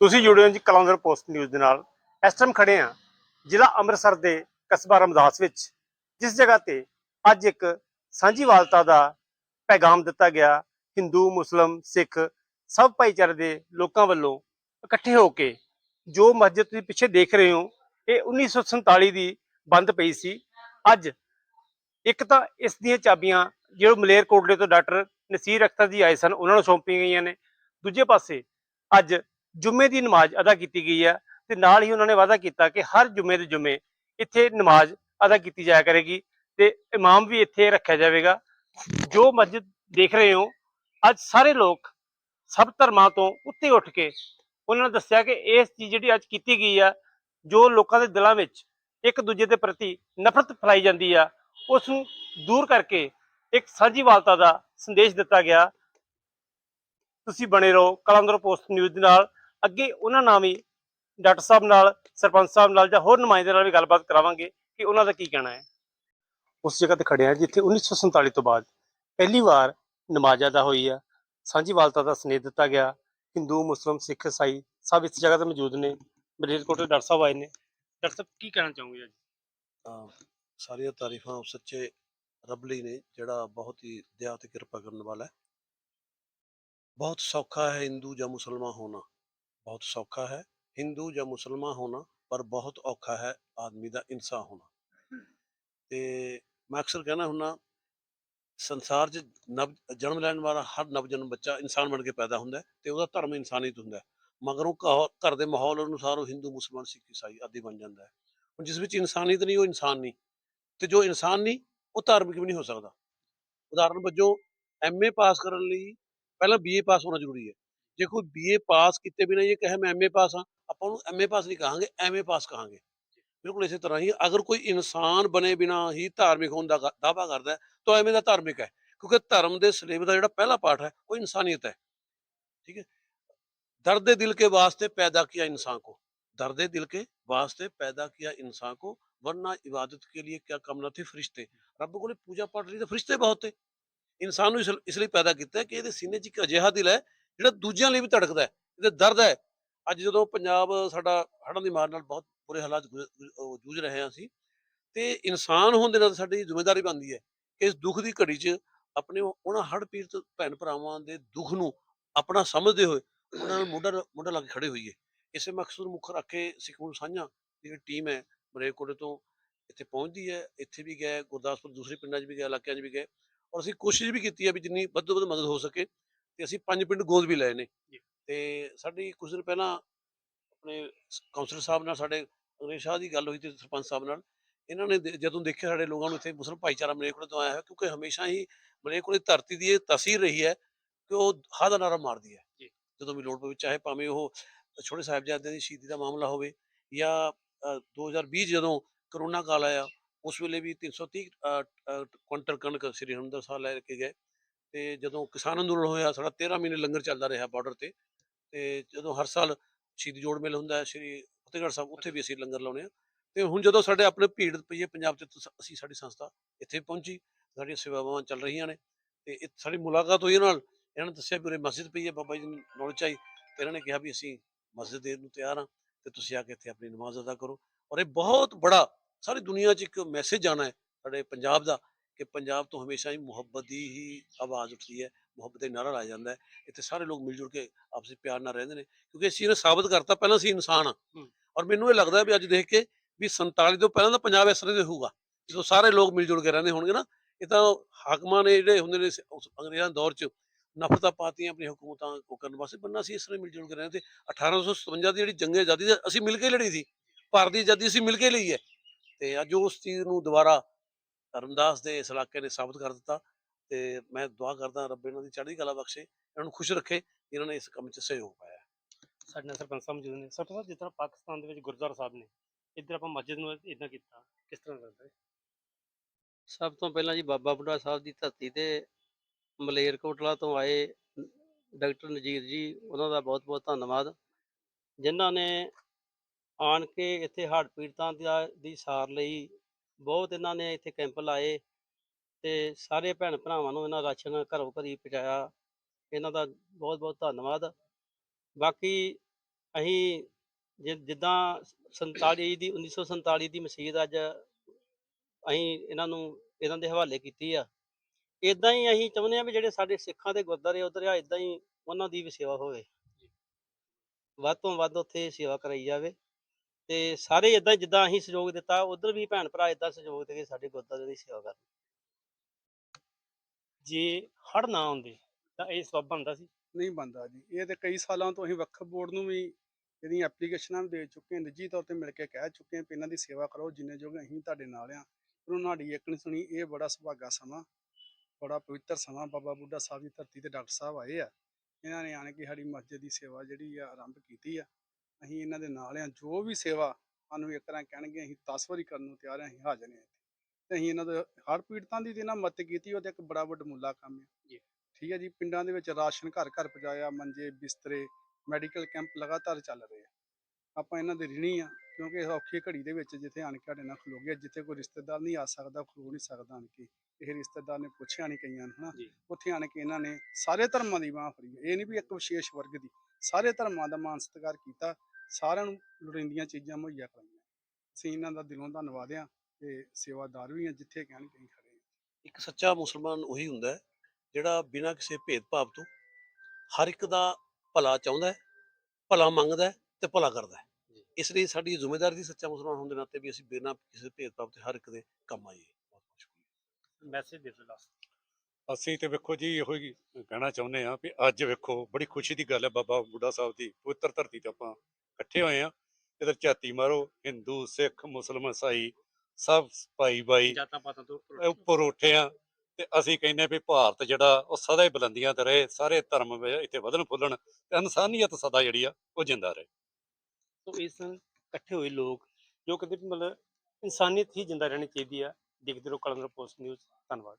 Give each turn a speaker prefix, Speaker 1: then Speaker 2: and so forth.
Speaker 1: ਤੁਸੀਂ ਜੁੜੇ ਹੋ ਜੀ ਕਲੌਂਦਰ ਪੋਸਟ ਨਿਊਜ਼ ਦੇ ਨਾਲ। ਇਸ ਟਾਈਮ ਖੜੇ ਆ ਜ਼ਿਲ੍ਹਾ ਅੰਮ੍ਰਿਤਸਰ ਦੇ ਕਸਬਾ ਰਮਦਾਸ ਵਿੱਚ, ਜਿਸ ਜਗ੍ਹਾ ਤੇ ਅੱਜ ਇੱਕ ਸਾਂਝੀਵਾਲਤਾ ਦਾ ਪੈਗਾਮ ਦਿੱਤਾ ਗਿਆ। ਹਿੰਦੂ, ਮੁਸਲਮ, ਸਿੱਖ ਸਭ ਭਾਈਚਾਰੇ ਦੇ ਲੋਕਾਂ ਵੱਲੋਂ ਇਕੱਠੇ ਹੋ ਕੇ ਜੋ ਮਸਜਿਦ ਤੁਸੀਂ ਪਿੱਛੇ ਦੇਖ ਰਹੇ ਹੋ, ਇਹ 1947 ਦੀ ਬੰਦ ਪਈ ਸੀ। ਅੱਜ ਇੱਕ ਤਾਂ ਇਸ ਦੀਆਂ ਚਾਬੀਆਂ ਜੋ ਮਲੇਰਕੋਟਲੇ ਤੋਂ ਡਾਕਟਰ ਨਸੀਰ ਅਖਤਰ ਜੀ ਆਏ ਸਨ, ਉਹਨਾਂ ਨੂੰ ਸੌਂਪੀਆਂ ਗਈਆਂ ਨੇ। ਦੂਜੇ ਪਾਸੇ ਅੱਜ ਜੁਮੇ ਦੀ ਨਮਾਜ਼ ਅਦਾ ਕੀਤੀ ਗਈ ਹੈ ਤੇ ਨਾਲ ਹੀ ਉਹਨਾਂ ਨੇ ਵਾਅਦਾ ਕੀਤਾ ਕਿ ਹਰ ਜੁਮੇ ਦੇ ਜੁਮੇ ਇੱਥੇ ਨਮਾਜ਼ ਅਦਾ ਕੀਤੀ ਜਾਇਆ ਕਰੇਗੀ ਤੇ ਇਮਾਮ ਵੀ ਇੱਥੇ ਰੱਖਿਆ ਜਾਵੇਗਾ। ਜੋ ਮਸਜਿਦ ਦੇਖ ਰਹੇ ਹੋ, ਅੱਜ ਸਾਰੇ ਲੋਕ ਸਭ ਧਰਮਾਂ ਤੋਂ ਉੱਤੇ ਉੱਠ ਕੇ ਉਹਨਾਂ ਨੇ ਦੱਸਿਆ ਕਿ ਇਸ ਚੀਜ਼ ਜਿਹੜੀ ਅੱਜ ਕੀਤੀ ਗਈ ਆ, ਜੋ ਲੋਕਾਂ ਦੇ ਦਿਲਾਂ ਵਿੱਚ ਇੱਕ ਦੂਜੇ ਦੇ ਪ੍ਰਤੀ ਨਫ਼ਰਤ ਫੈਲਾਈ ਜਾਂਦੀ ਆ, ਉਸ ਨੂੰ ਦੂਰ ਕਰਕੇ ਇੱਕ ਸਾਂਝੀਵਾਲਤਾ ਦਾ ਸੰਦੇਸ਼ ਦਿੱਤਾ ਗਿਆ। ਤੁਸੀਂ ਬਣੇ ਰਹੋ ਕਲੰਦਰ ਪੋਸਟ ਨਿਊਜ਼ ਦੇ ਨਾਲ। ਅੱਗੇ ਉਹਨਾਂ ਨਾਲ ਵੀ ਡਾਕਟਰ ਸਾਹਿਬ ਨਾਲ ਸਰਪੰਚ ਸਾਹਿਬ ਨਾਲ ਜਾਂ ਹੋਰ ਨੁਮਾਇੰਦੇ ਨਾਲ ਵੀ ਗੱਲਬਾਤ ਕਰਾਵਾਂਗੇ ਕਿ ਉਹਨਾਂ ਦਾ ਕੀ ਕਹਿਣਾ ਹੈ। ਉਸ ਜਗ੍ਹਾ ਤੇ ਖੜੇ ਆ ਜਿੱਥੇ 1947 ਤੋਂ ਬਾਅਦ ਪਹਿਲੀ ਵਾਰ ਨਮਾਜ਼ ਅਦਾ ਹੋਈ ਆ। ਸਾਂਝੀਵਾਲਤਾ ਦਾ ਸਨੇਹ ਦਿੱਤਾ ਗਿਆ। ਹਿੰਦੂ ਮੁਸਲਮ ਸਿੱਖ ਈਸਾਈ ਸਭ ਇਸ ਜਗ੍ਹਾ ਤੇ ਮੌਜੂਦ ਨੇ। ਮਲੇਰਕੋਟਲੇ ਦੇ ਡਾਕਟਰ ਸਾਹਿਬ ਆਏ ਨੇ। ਡਾਕਟਰ ਸਾਹਿਬ ਕੀ ਕਹਿਣਾ ਚਾਹੋਗੇ ਅੱਜ?
Speaker 2: ਸਾਰੀਆਂ ਤਾਰੀਫਾਂ ਸੱਚੇ ਰੱਬ ਲਈ ਨੇ ਜਿਹੜਾ ਬਹੁਤ ਹੀ ਦਇਆ ਤੇ ਕਿਰਪਾ ਕਰਨ ਵਾਲਾ ਹੈ। ਬਹੁਤ ਸੌਖਾ ਹੈ ਹਿੰਦੂ ਜਾਂ ਮੁਸਲਮਾਨ ਹੋਣਾ। ਬਹੁਤ ਸੌਖਾ ਹੈ। ਹਿੰਦੂ ਜਾਂ ਮੁਸਲਮਾਨ ਹੋਣਾ ਪਰ ਬਹੁਤ ਔਖਾ ਹੈ ਆਦਮੀ ਦਾ ਇਨਸਾਨ ਹੋਣਾ। ਤੇ ਮੈਂ ਅਕਸਰ ਕਹਿਣਾ ਹੁੰਨਾ ਸੰਸਾਰ 'ਚ ਨਵ ਜਨਮ ਲੈਣ ਵਾਲਾ ਹਰ ਨਵਜਨਮ ਬੱਚਾ ਇਨਸਾਨ ਬਣ ਕੇ ਪੈਦਾ ਹੁੰਦਾ ਤੇ ਉਹਦਾ ਧਰਮ ਇਨਸਾਨੀਅਤ ਹੁੰਦਾ ਮਗਰ ਉਹ ਘਰ ਦੇ ਮਾਹੌਲ ਅਨੁਸਾਰ ਉਹ ਹਿੰਦੂ ਮੁਸਲਮਾਨ ਸਿੱਖ ਈਸਾਈ ਆਦਿ ਬਣ ਜਾਂਦਾ ਹੈ। ਹੁਣ ਜਿਸ ਵਿੱਚ ਇਨਸਾਨੀਅਤ ਨਹੀਂ ਉਹ ਇਨਸਾਨ ਨਹੀਂ। ਤੇ ਜੋ ਇਨਸਾਨ ਨਹੀਂ ਉਹ ਧਾਰਮਿਕ ਵੀ ਨਹੀਂ ਹੋ ਸਕਦਾ। ਉਦਾਹਰਨ ਵਜੋਂ ਐਮਏ ਪਾਸ ਕਰਨ ਲਈ ਪਹਿਲਾਂ ਬੀਏ ਪਾਸ ਹੋਣਾ ਜ਼ਰੂਰੀ ਹੈ। ਜੇ ਕੋਈ ਬੀਏ ਪਾਸ ਕੀਤੇ ਬਿਨਾਂ ਇਹ ਕਹੇ ਮੈਂ ਐਮਏ ਪਾਸ ਹਾਂ ਆਪਾਂ ਉਹਨੂੰ ਐਮਏ ਪਾਸ ਨਹੀਂ ਕਹਾਂਗੇ ਐਮਏ ਪਾਸ ਕਹਾਂਗੇ ਬਿਲਕੁਲ ਇਸੇ ਤਰ੍ਹਾਂ ਹੀ ਅਗਰ ਕੋਈ ਇਨਸਾਨ ਬਣੇ ਬਿਨਾਂ ਹੀ ਧਾਰਮਿਕ ਹੋਣ ਦਾ ਦਾਵਾ ਕਰਦਾ ਹੈ ਤਾਂ ਐਵੇਂ ਦਾ ਧਾਰਮਿਕ ਹੈ ਕਿਉਂਕਿ ਧਰਮ ਦੇ ਸਿਲੇਬਸ ਦਾ ਜਿਹੜਾ ਪਹਿਲਾ ਪਾਠ ਹੈ ਉਹ ਇਨਸਾਨੀਅਤ ਹੈ ठीक है दर्द दिल के वास्ते पैदा किया इंसान को दर्द दिल के वास्ते पैदा किया इंसान को वरना इबादत के लिए क्या कम न थे फरिश्ते ਰੱਬ ਕੋਲੇ ਪੂਜਾ ਪਾਠ ਲਈ ਤਾਂ ਫਰਿਸ਼ਤੇ ਬਹੁਤ ਤੇ ਇਨਸਾਨ ਨੂੰ ਇਸ ਇਸ ਲਈ ਪੈਦਾ ਕੀਤਾ ਹੈ ਕਿ ਇਹਦੇ ਸੀਨੇ ਜਿਹੜਾ ਦੂਜਿਆਂ ਲਈ ਵੀ ਧੜਕਦਾ ਹੈ, ਇਹਦੇ ਦਰਦ ਹੈ। ਅੱਜ ਜਦੋਂ ਪੰਜਾਬ ਸਾਡਾ ਹੜ੍ਹਾਂ ਦੀ ਮਾਰ ਨਾਲ ਬਹੁਤ ਬੁਰੇ ਹਾਲਾਤ ਜੂਝ ਰਹੇ ਹਾਂ ਅਸੀਂ, ਤੇ ਇਨਸਾਨ ਹੋਣ ਦੇ ਨਾਲ ਸਾਡੀ ਜ਼ਿੰਮੇਵਾਰੀ ਬਣਦੀ ਹੈ ਇਸ ਦੁੱਖ ਦੀ ਘੜੀ 'ਚ ਆਪਣੇ ਉਹਨਾਂ ਹੜ੍ਹ ਪੀੜਤ ਭੈਣ ਭਰਾਵਾਂ ਦੇ ਦੁੱਖ ਨੂੰ ਆਪਣਾ ਸਮਝਦੇ ਹੋਏ ਉਹਨਾਂ ਨਾਲ ਮੋਢਾ ਮੋਢਾ ਲਾ ਕੇ ਖੜੇ ਹੋਈਏ। ਇਸੇ ਮਕਸਦ ਨੂੰ ਮੁੱਖ ਰੱਖ ਕੇ ਸਿੱਖੂ ਸਾਂਝਾ ਜਿਹੜੀ ਟੀਮ ਹੈ ਮਰੇਕੋਟੇ ਤੋਂ ਇੱਥੇ ਪਹੁੰਚਦੀ ਹੈ। ਇੱਥੇ ਵੀ ਗਏ, ਗੁਰਦਾਸਪੁਰ ਦੂਸਰੇ ਪਿੰਡਾਂ 'ਚ ਵੀ ਗਏ, ਇਲਾਕਿਆਂ 'ਚ ਵੀ ਗਏ ਔਰ ਅਸੀਂ ਕੋਸ਼ਿਸ਼ ਵੀ ਕੀਤੀ ਹੈ ਵੀ ਜਿੰਨੀ ਵੱਧ ਤੋਂ ਵੱਧ ਮਦਦ ਹੋ ਸਕੇ ਤੇ ਅਸੀਂ ਪੰਜ ਪਿੰਡ ਗੋਦ ਵੀ ਲਏ ਨੇ। ਤੇ ਸਾਡੀ ਕੁਝ ਦਿਨ ਪਹਿਲਾਂ ਆਪਣੇ ਕਾਉਂਸਲਰ ਸਾਹਿਬ ਨਾਲ ਸਾਡੇ ਅੰਗਰੇਜ਼ ਸ਼ਾਹ ਦੀ ਗੱਲ ਹੋਈ ਤੇ ਸਰਪੰਚ ਸਾਹਿਬ ਨਾਲ ਇਹਨਾਂ ਨੇ ਜਦੋਂ ਦੇਖਿਆ ਸਾਡੇ ਲੋਕਾਂ ਨੂੰ ਇੱਥੇ ਮੁਸਲਮ ਭਾਈਚਾਰਾ ਮਲੇਕੋਟੇ ਤੋਂ ਆਇਆ ਹੈ ਕਿਉਂਕਿ ਹਮੇਸ਼ਾ ਹੀ ਮਲੇਕੋਟੇ ਧਰਤੀ ਦੀ ਇਹ ਤਸੀਰ ਰਹੀ ਹੈ ਕਿ ਉਹ ਹਾ ਦਾ ਨਾਰਾ ਮਾਰਦੀ ਹੈ। ਜਦੋਂ ਵੀ ਲੋੜ ਪਵੇ ਚਾਹੇ ਭਾਵੇਂ ਉਹ ਛੋਟੇ ਸਾਹਿਬਜ਼ਾਦਿਆਂ ਦੀ ਸ਼ਹੀਦੀ ਦਾ ਮਾਮਲਾ ਹੋਵੇ ਜਾਂ ਅ, 2020 ਜਦੋਂ ਕਰੋਨਾ ਕਾਲ ਆਇਆ ਉਸ ਵੇਲੇ ਵੀ 330 ਅ, ਅ, ਕੁਇੰਟਲ ਕਣਕ ਸ੍ਰੀ ਹਰਿਮੰਦਰ ਸਾਹਿਬ ਲੈ ਕੇ ਗਏ ਤੇ ਜਦੋਂ ਕਿਸਾਨ ਅੰਦੋਲਨ ਹੋਇਆ, ਸਾਡਾ 13 ਮਹੀਨੇ ਲੰਗਰ ਚੱਲਦਾ ਰਿਹਾ ਬਾਰਡਰ ਤੇ ਤੇ ਜਦੋਂ ਹਰ ਸਾਲ ਸ਼ਹੀਦੀ ਜੋੜ ਮੇਲ ਹੁੰਦਾ, ਸ੍ਰੀ ਫਤਿਹਗੜ੍ਹ ਸਾਹਿਬ, ਉੱਥੇ ਵੀ ਅਸੀਂ ਲੰਗਰ ਲਾਉਣੇ ਆ ਤੇ ਹੁਣ ਜਦੋਂ ਸਾਡੇ ਆਪਣੇ ਭੀੜ ਪਈ ਹੈ ਪੰਜਾਬ 'ਚ, ਤਾਂ ਅਸੀਂ ਸਾਡੀ ਸੰਸਥਾ ਇੱਥੇ ਪਹੁੰਚੀ, ਸਾਡੀਆਂ ਸੇਵਾਵਾਂ ਚੱਲ ਰਹੀਆਂ ਨੇ, ਤੇ ਇਹ ਸਾਡੀ ਮੁਲਾਕਾਤ ਹੋਈ ਇਹਨਾਂ ਨਾਲ, ਇਹਨਾਂ ਨੇ ਦੱਸਿਆ ਵੀ ਉਰੇ ਮਸਜਿਦ ਪਈ ਹੈ, ਬਾਬਾ ਜੀ ਨੂੰ ਨੌਲੇਜ ਆਈ, ਤੇ ਇਹਨਾਂ ਨੇ ਕਿਹਾ ਵੀ ਅਸੀਂ ਮਸਜਿਦ ਦੇਣ ਨੂੰ ਤਿਆਰ ਹਾਂ, ਤੇ ਤੁਸੀਂ ਆ ਕੇ ਇੱਥੇ ਆਪਣੀ ਨਮਾਜ਼ ਅਦਾ ਕਰੋ। ਔਰ ਇਹ ਬਹੁਤ ਬੜਾ, ਸਾਰੀ ਦੁਨੀਆ 'ਚ ਇੱਕ ਮੈਸੇਜ ਜਾਣਾ ਹੈ, ਸਾਡੇ ਪੰਜਾਬ ਦਾ ਕਿ ਪੰਜਾਬ ਤੋਂ ਹਮੇਸ਼ਾ ਹੀ ਮੁਹੱਬਤ ਦੀ ਹੀ ਆਵਾਜ਼ ਉੱਠਦੀ ਹੈ ਮੁਹੱਬਤ ਦਾ ਨਾਰਾ ਲਾਇਆ ਜਾਂਦਾ ਹੈ। ਇੱਥੇ ਸਾਰੇ ਲੋਕ ਮਿਲ ਜੁਲ ਕੇ ਆਪਸੀ ਪਿਆਰ ਨਾਲ ਰਹਿੰਦੇ ਨੇ ਕਿਉਂਕਿ ਅਸੀਂ ਨੇ ਸਾਬਤ ਕਰਤਾ ਪਹਿਲਾਂ ਅਸੀਂ ਇਨਸਾਨ ਹਾਂ।
Speaker 1: ਹੂੰ।
Speaker 2: ਔਰ ਮੈਨੂੰ ਇਹ ਲੱਗਦਾ ਵੀ ਅੱਜ ਦੇਖ ਕੇ ਵੀ 47 ਤੋਂ ਪਹਿਲਾਂ ਤਾਂ ਪੰਜਾਬ ਇਸ ਤਰ੍ਹਾਂ ਦੇ ਹੋਊਗਾ। ਜਦੋਂ ਸਾਰੇ ਲੋਕ ਮਿਲ ਜੁਲ ਕੇ ਰਹਿੰਦੇ ਹੋਣਗੇ ਨਾ ਇਹ ਤਾਂ ਹਾਕਮਾਂ ਨੇ ਜਿਹੜੇ ਹੁੰਦੇ ਨੇ ਉਸ ਅੰਗਰੇਜ਼ਾਂ ਦੇ ਦੌਰ 'ਚ ਨਫ਼ਰਤਾਂ ਪਾਤੀਆਂ ਆਪਣੀ ਹਕੂਮਤਾਂ ਕੋ ਕਰਨ ਵਾਸਤੇ ਬੰਨਾ ਸੀ ਇਸ ਤਰ੍ਹਾਂ ਮਿਲ ਜੁਲ ਕੇ ਰਹਿੰਦੇ। ਤੇ 1857 ਦੀ ਜਿਹੜੀ ਜੰਗੇ ਆਜ਼ਾਦੀ ਦਾ ਅਸੀਂ ਮਿਲ ਕੇ ਲੜੀ ਸੀ ਭਾਰਤ ਦੀ ਆਜ਼ਾਦੀ ਅਸੀਂ ਮਿਲ ਕੇ ਲਈ ਹੈ। ਤੇ ਅੱਜ ਉਸ ਚੀਜ਼ ਨੂੰ ਦੁਬਾਰਾ ਰਮਦਾਸ ਦੇ ਇਸ ਇਲਾਕੇ ਨੇ ਸਾਬਤ ਕਰ ਦਿੱਤਾ ਤੇ ਮੈਂ ਦੁਆ ਕਰਦਾ ਰੱਬ ਇਹਨਾਂ ਦੀ ਚੜ੍ਹਦੀ ਕਲਾ ਬਖਸ਼ੇ ਇਹਨਾਂ ਨੂੰ ਖੁਸ਼ ਰੱਖੇ ਇਹਨਾਂ ਨੇ ਇਸ ਕੰਮ 'ਚ ਸਹਿਯੋਗ ਪਾਇਆ।
Speaker 1: ਸਾਡੇ ਨਾਲ ਸਰਪੰਚ ਸਾਹਿਬ ਮੌਜੂਦ ਨੇ। ਸਰਪੰਚ ਸਾਹਿਬ ਜਿਸ ਤਰ੍ਹਾਂ ਪਾਕਿਸਤਾਨ ਦੇ ਵਿੱਚ ਗੁਰਦੁਆਰਾ ਸਾਹਿਬ ਨੇ ਇੱਧਰ ਆਪਾਂ ਮਸਜਿਦ ਨੂੰ ਇਦਾਂ ਕੀਤਾ ਕਿਸ ਤਰ੍ਹਾਂ ਲੱਗਦਾ ਹੈ?
Speaker 3: ਸਭ ਤੋਂ ਪਹਿਲਾਂ ਜੀ ਬਾਬਾ ਬੁੱਢਾ ਸਾਹਿਬ ਦੀ ਧਰਤੀ ਤੇ ਮਲੇਰਕੋਟਲਾ ਤੋਂ ਆਏ ਡਾਕਟਰ ਨਜੀਰ ਜੀ ਉਹਨਾਂ ਦਾ ਬਹੁਤ ਬਹੁਤ ਧੰਨਵਾਦ। ਜਿਨ੍ਹਾਂ ਨੇ ਆਣ ਕੇ ਇੱਥੇ ਹੜ੍ਹ ਪੀੜਤਾਂ ਦਾ ਦੀ ਸਾਰ ਲਈ ਬਹੁਤ ਇਹਨਾਂ ਨੇ ਇੱਥੇ ਕੈਂਪ ਲਾਏ ਤੇ ਸਾਰੇ ਭੈਣ ਭਰਾਵਾਂ ਨੂੰ ਇਹਨਾਂ ਰਾਸ਼ਨ ਘਰੋਂ ਘਰੀ ਪਹੁੰਚਾਇਆ। ਇਹਨਾਂ ਦਾ ਬਹੁਤ ਬਹੁਤ ਧੰਨਵਾਦ। ਬਾਕੀ ਅਸੀਂ ਜਿੱਦਾਂ 47 ਦੀ 1947 ਦੀ ਮਸਜਿਦ ਅੱਜ ਅਸੀਂ ਇਹਨਾਂ ਨੂੰ ਇਹਨਾਂ ਦੇ ਹਵਾਲੇ ਕੀਤੀ ਆ। ਇਦਾਂ ਹੀ ਅਸੀਂ ਚਾਹੁੰਦੇ ਆ ਵੀ ਜਿਹੜੇ ਸਾਡੇ ਸਿੱਖਾਂ ਦੇ ਗੁਰਦੁਆਰੇ ਉਧਰ ਆ ਇਦਾਂ ਹੀ ਉਹਨਾਂ ਦੀ ਵੀ ਸੇਵਾ ਹੋਵੇ। ਵੱਧ ਤੋਂ ਵੱਧ ਉੱਥੇ ਸੇਵਾ ਕਰਾਈ ਜਾਵੇ। ਤੇ ਸਾਰੇ ਇਦਾਂ ਜਿੱਦਾਂ ਅਸੀਂ ਸਹਿਯੋਗ ਦਿੱਤਾ, ਉਧਰ ਵੀ ਭੈਣ ਭਰਾ ਇਦਾਂ ਸਹਿਯੋਗ ਦੇ ਕੇ ਸਾਡੇ ਗੁਰਦੁਆਰੇ ਦੀ ਸੇਵਾ ਕਰਨ
Speaker 1: ਜੇ ਹੜ ਨਾ ਆਉਂਦੇ, ਤਾਂ ਇਹ ਸਬਬ ਬਣਦਾ ਸੀ।
Speaker 4: ਨਹੀਂ ਬੰਦਾ ਜੀ। ਇਹ ਤੇ ਕਈ ਸਾਲਾਂ ਤੋਂ ਅਸੀਂ ਵਕਫ ਬੋਰਡ ਨੂੰ ਵੀ ਇਹਦੀਆਂ ਐਪਲੀਕੇਸ਼ਨਾਂ ਦੇ ਚੁੱਕੇ ਹਾਂ, ਨਿੱਜੀ ਤੌਰ ਤੇ ਮਿਲ ਕੇ ਕਹਿ ਚੁੱਕੇ ਹਾਂ ਵੀ ਇਹਨਾਂ ਦੀ ਸੇਵਾ ਕਰੋ, ਜਿੰਨੇ ਜੋਗੇ ਅਸੀਂ ਤੁਹਾਡੇ ਨਾਲ ਆ ਪਰ ਉਹਨਾਂ ਸਾਡੀ ਇੱਕ ਨਹੀਂ ਸੁਣੀ, ਇਹ ਬੜਾ ਸੁਭਾਗਾ ਸਮਾਂ, ਬੜਾ ਪਵਿੱਤਰ ਸਮਾਂ ਬਾਬਾ ਬੁੱਢਾ ਸਾਹਿਬ ਦੀ ਧਰਤੀ ਤੇ ਡਾਕਟਰ ਸਾਹਿਬ ਆਏ ਆ। ਇਹਨਾਂ ਨੇ ਆਣ ਕੇ ਸਾਡੀ ਮਸਜਿਦ ਦੀ ਸੇਵਾ ਜਿਹੜੀ ਆ, ਆਰੰਭ ਕੀਤੀ ਆ। ਅਸੀਂ ਇਹਨਾਂ ਦੇ ਨਾਲ ਆ ਜੋ ਵੀ ਸੇਵਾ ਸਾਨੂੰ ਇੱਕ ਤਰ੍ਹਾਂ ਕਹਿਣਗੇ ਅਸੀਂ 10 ਵਾਰੀ ਕਰਨ ਨੂੰ ਤਿਆਰ ਆ ਅਸੀਂ ਹਾਜ਼ਰ ਹਾਂ ਤੇ ਅਸੀਂ ਇਹਨਾਂ ਦੇ ਹੜ੍ਹ ਪੀੜਤਾਂ ਦੀ ਇਹਨਾਂ ਮਦਦ ਕੀਤੀ ਉਹ ਤੇ ਇੱਕ ਬੜਾ ਵੱਡਮੁੱਲਾ ਕੰਮ ਹੈ। ਠੀਕ ਹੈ ਜੀ ਪਿੰਡਾਂ ਦੇ ਵਿੱਚ ਰਾਸ਼ਨ ਘਰ ਘਰ ਪਹੁੰਚਾਇਆ ਮੰਜੇ ਬਿਸਤਰੇ ਮੈਡੀਕਲ ਕੈਂਪ ਲਗਾਤਾਰ ਚੱਲ ਰਹੇ ਆ। ਆਪਾਂ ਇਹਨਾਂ ਦੇ ਰਿਣੀ ਆ ਕਿਉਂਕਿ ਇਹ ਔਖੀ ਘੜੀ ਦੇ ਵਿੱਚ ਜਿੱਥੇ ਆਣ ਕੇ ਸਾਡੇ ਨਾਲ ਖਲੋ ਗਿਆ ਜਿੱਥੇ ਕੋਈ ਰਿਸ਼ਤੇਦਾਰ ਨਹੀਂ ਆ ਸਕਦਾ ਖਲੋ ਨਹੀਂ ਸਕਦਾ ਆਣ ਕੇ। ਇਹ ਰਿਸ਼ਤੇਦਾਰ ਨੇ ਪੁੱਛਿਆ ਨਹੀਂ ਕਈਆਂ ਨੂੰ ਹਨਾ। ਉੱਥੇ ਆਣ ਕੇ ਇਹਨਾਂ ਨੇ ਸਾਰੇ ਧਰਮਾਂ ਦੀ ਬਾਂਹ ਫੜੀ ਇਹ ਨਹੀਂ ਵੀ ਇੱਕ ਵਿਸ਼ੇਸ਼ ਵਰਗ ਦੀ ਸਾਰੇ ਧਰਮਾਂ ਦਾ ਮਾਨ ਸਤਿਕਾਰ ਕੀਤਾ ਸਾਰਿਆਂ ਨੂੰ ਲੋੜੀਂਦੀਆਂ ਚੀਜ਼ਾਂ ਮੁਹੱਈਆ ਕਰਾਈਆਂ। ਅਸੀਂ ਇਹਨਾਂ ਦਾ ਦਿਲੋਂ ਧੰਨਵਾਦ ਆ ਤੇ ਸੇਵਾਦਾਰ ਵੀ ਆ ਜਿੱਥੇ ਕਹਿਣਗੇ ਅਸੀਂ ਖੜੇ ਆ
Speaker 2: ਇੱਕ ਸੱਚਾ ਮੁਸਲਮਾਨ ਉਹੀ ਹੁੰਦਾ ਹੈ ਜਿਹੜਾ ਬਿਨਾਂ ਕਿਸੇ ਭੇਦਭਾਵ ਤੋਂ ਹਰ ਇੱਕ ਦਾ ਭਲਾ ਚਾਹੁੰਦਾ ਹੈ ਭਲਾ ਮੰਗਦਾ ਹੈ ਤੇ ਭਲਾ ਕਰਦਾ ਹੈ। ਇਸ ਲਈ ਸਾਡੀ ਜ਼ਿੰਮੇਵਾਰੀ ਦੀ ਸੱਚਾ ਮੁਸਲਮਾਨ ਹੋਣ ਦੇ ਨਾਤੇ ਵੀ ਅਸੀਂ ਬਿਨਾਂ ਕਿਸੇ ਭੇਦਭਾਵ ਤੇ ਹਰ ਇੱਕ ਦੇ ਕੰਮ ਆਈਏ। ਬਹੁਤ ਬਹੁਤ ਸ਼ੁਕਰੀਆ।
Speaker 1: ਮੈਸੇਜ ਦੇ ਦਿਓ ਲਾਸਟ
Speaker 5: ਅਸੀਂ ਤੇ ਵੇਖੋ ਜੀ ਇਹੋ ਹੀ ਕਹਿਣਾ ਚਾਹੁੰਦੇ ਆ ਵੀ ਅੱਜ ਵੇਖੋ ਬੜੀ ਖੁਸ਼ੀ ਦੀ ਗੱਲ ਹੈ ਬਾਬਾ ਬੁੱਢਾ ਸਾਹਿਬ ਦੀ ਪਵਿੱਤਰ ਧਰਤੀ ਤੇ ਆਪਾਂ ਇਕੱਠੇ ਹੋਏ ਆ ਇਧਰ ਝਾਤੀ ਮਾਰੋ ਹਿੰਦੂ ਸਿੱਖ ਮੁਸਲਮਾਨ ਈਸਾਈ ਸਭ ਭਾਈ ਭਾਈ
Speaker 1: ਜਾਤਾਂ ਪਾਤਾਂ ਤੋਂ ਉੱਪਰ
Speaker 5: ਉੱਠੇ। ਆ ਤੇ ਅਸੀਂ ਕਹਿੰਦੇ ਵੀ ਭਾਰਤ ਜਿਹੜਾ ਉਹ ਸਦਾ ਹੀ ਬੁਲੰਦੀਆਂ ਤੇ ਰਹੇ ਸਾਰੇ ਧਰਮ ਇੱਥੇ ਵਧਣ ਫੁੱਲਣ ਤੇ ਇਨਸਾਨੀਅਤ ਸਦਾ ਜਿਹੜੀ ਆ ਉਹ ਜਿੰਦਾ ਰਹੇ।
Speaker 1: ਸੋ ਇਸ ਇਕੱਠੇ ਹੋਏ ਲੋਕ ਜੋ ਕਹਿੰਦੇ ਵੀ ਮਤਲਬ ਇਨਸਾਨੀਅਤ ਹੀ ਜਿੰਦਾ ਰਹਿਣੀ ਚਾਹੀਦੀ ਆ। ਦੇਖਦੇ ਰਹੋ ਕਲੰਦਰ ਪੋਸਟ ਨਿਊਜ਼ ਧੰਨਵਾਦ।